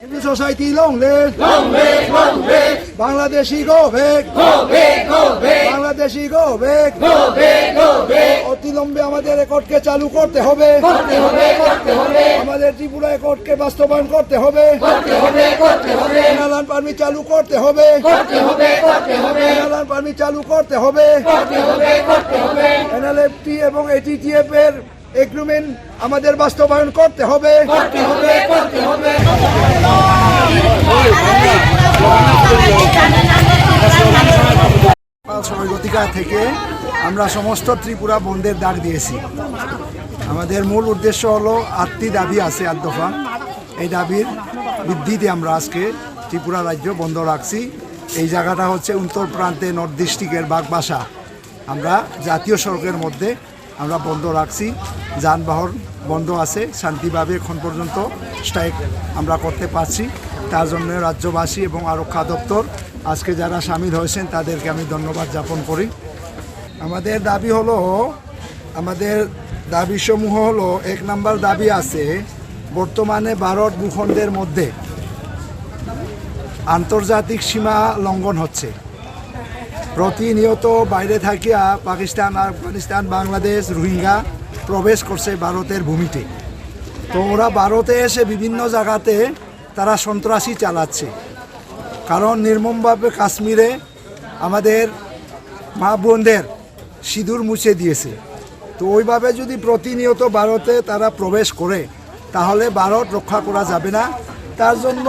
Long live, Bangladeshi go back! go big, go big, Bangladeshi গো বেগ go big, go big, অতিলম্বে আমাদের রেকর্ডকে চালু করতে হবে। করতে হবে, করতে হবে, আমাদের ত্রিপুরা রেকর্ডকে বাস্তবায়ন করতে হবে। করতে হবে, করতে হবে, এনালান পারমিট চালু করতে হবে। করতে হবে, করতে হবে, এনালান পারমিট চালু করতে হবে। করতে হবে, করতে হবে, এনএলএফটি এবং এটিটিএফ এর এগ্রিমেন্ট আমাদের বাস্তবায়ন করতে হবে। করতে হবে, করতে সহযোগিতা থেকে আমরা সমস্ত ত্রিপুরা বন্ধের ডাক দিয়েছি। আমাদের মূল উদ্দেশ্য হলো আটটি দাবি আছে আট দফা। এই দাবির বৃদ্ধিতে আমরা আজকে ত্রিপুরা রাজ্য বন্ধ রাখছি। এই জায়গাটা হচ্ছে উত্তর প্রান্তে নর্থ ডিস্ট্রিক্টের বাগবাসা। আমরা জাতীয় সড়কের মধ্যে আমরা বন্ধ রাখছি। যানবাহন বন্ধ আছে, শান্তিভাবে এখন পর্যন্ত স্ট্রাইক আমরা করতে পারছি। তার জন্য রাজ্যবাসী এবং আরক্ষা দপ্তর, আজকে যারা সামিল হয়েছেন তাদেরকে আমি ধন্যবাদ জ্ঞাপন করি। আমাদের দাবি হলো, আমাদের দাবিসমূহ হলো, এক নাম্বার দাবি আছে, বর্তমানে ভারত ভূখণ্ডের মধ্যে আন্তর্জাতিক সীমা লঙ্ঘন হচ্ছে। প্রতিনিয়ত বাইরে থাকিয়া পাকিস্তান, আফগানিস্তান, বাংলাদেশ, রোহিঙ্গা প্রবেশ করছে ভারতের ভূমিতে। তো ওরা ভারতে এসে বিভিন্ন জায়গাতে তারা সন্ত্রাসী চালাচ্ছে। কারণ নির্মমভাবে কাশ্মীরে আমাদের মা বোনদের সিঁদুর মুছে দিয়েছে। তো ওইভাবে যদি প্রতিনিয়ত ভারতে তারা প্রবেশ করে, তাহলে ভারত রক্ষা করা যাবে না। তার জন্য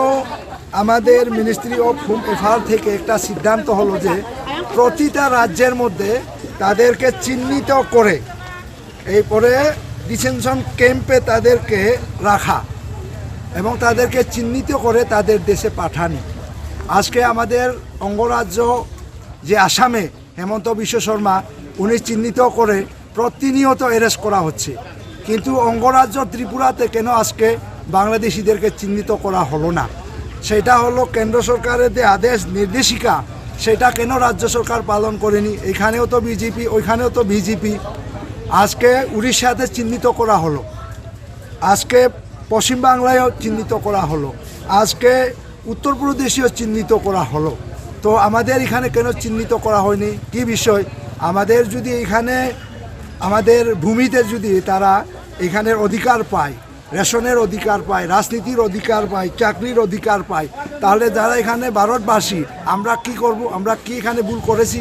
আমাদের মিনিস্ট্রি অফ হোম এফেয়ার থেকে একটা সিদ্ধান্ত হলো যে প্রতিটা রাজ্যের মধ্যে তাদেরকে চিহ্নিত করে এই পরে ডিটেনশন ক্যাম্পে তাদেরকে রাখা এবং তাদেরকে চিহ্নিত করে তাদের দেশে পাঠানি। আজকে আমাদের অঙ্গরাজ্য যে আসামে হেমন্ত বিশ্ব শর্মা, উনি চিহ্নিত করে প্রতিনিয়ত অ্যারেস্ট করা হচ্ছে। কিন্তু অঙ্গরাজ্য ত্রিপুরাতে কেন আজকে বাংলাদেশিদেরকে চিহ্নিত করা হলো না? সেটা হলো কেন্দ্র সরকারের যে আদেশ, নির্দেশিকা সেটা কেন রাজ্য সরকার পালন করেনি? এখানেও তো বিজেপি, ওইখানেও তো বিজেপি। আজকে উড়িষ্যাতে চিহ্নিত করা হলো। আজকে পশ্চিমবাংলায়ও চিহ্নিত করা হলো। আজকে উত্তরপ্রদেশেও চিহ্নিত করা হলো। তো আমাদের এখানে কেন চিহ্নিত করা হয়নি? কি বিষয়? আমাদের যদি এখানে, আমাদের ভূমিতে যদি তারা এখানের অধিকার পায় রেশনের অধিকার পায়, রাজনীতির অধিকার পায়, চাকরির অধিকার পায়। তাহলে যারা এখানে ভারতবাসী, আমরা কি করব? আমরা কি এখানে ভুল করেছি?